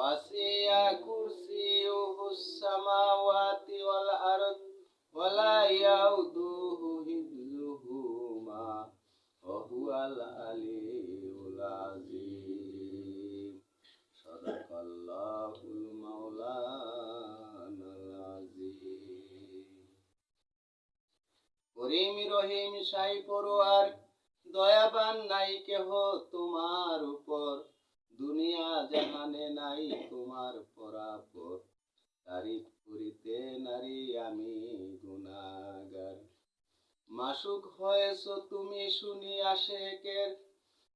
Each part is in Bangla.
وسع كرسيه السماوات والأرض ولا يؤوده حفظهما وهو العلي العظيم صدق الله المولانا العظيم করিম রহিম সাই পড়ুয়ার দয়াবান নাই কেহ তোমার উপর দুনিয়া জাহানে নাই তোমার পরাপর। তারিফ করিতে নারী আমি গুনাগার মাসুক হয়েছ তুমি শুনি আশেকের।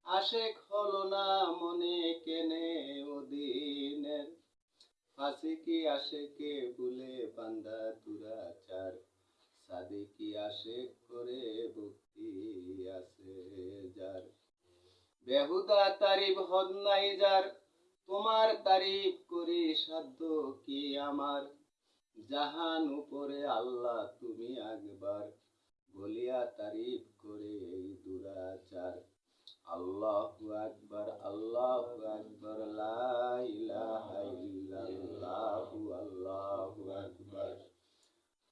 আশেক হলো না মনে কেনে ওদিনের ফাঁসি কি আশেকে বলে বান্দা দুরাচার। সাদিকি আশেক করে ভক্তি আছে যার। বেহুদা তারিফ হদ নাই যার, তোমার তারিফ করি সাধ্য কি আমার? জাহান উপরে আল্লাহ তুমি একবার বলিয়া তারিফ করে এই দুরাচার। আল্লাহু আকবার, আল্লাহু ইল্লাল্লাহু, আল্লাহু আকবার।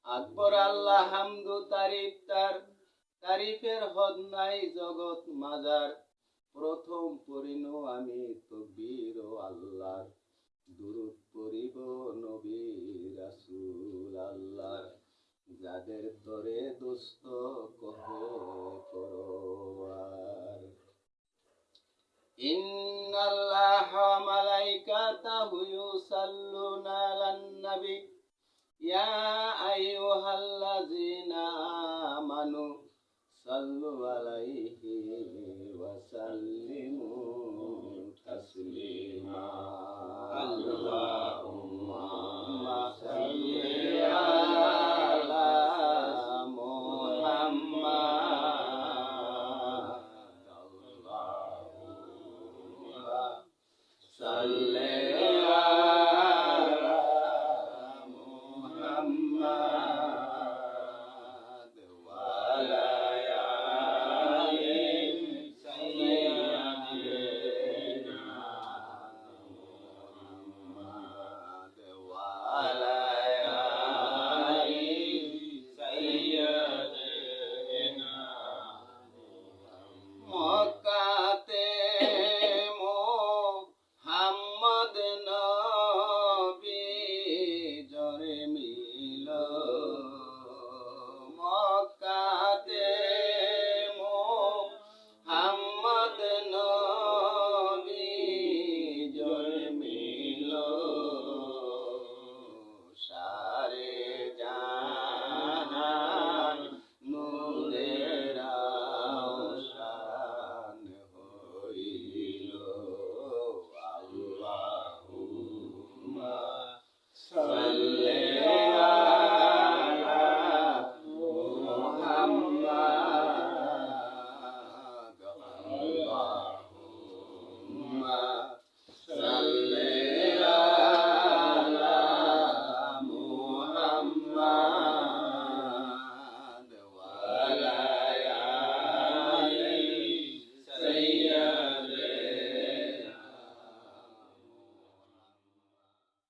আকবর আল্লাহ হামদু তারিফ তার, তারিফের হদ নাই জগৎ মাজার। প্রথম পরিণ আমি তকবীর ও আল্লাহর। দুরুদ পড়িব নবী রাসূল আল্লাহর। যাদের তরে দোস্ত কহে পরওয়ার ইন্নাল্লাহ মালাইকাতাহু ইউসাল্লুনা আলান নবী। ইয়া আমানু صلوا عليه وسلموا تسليما الله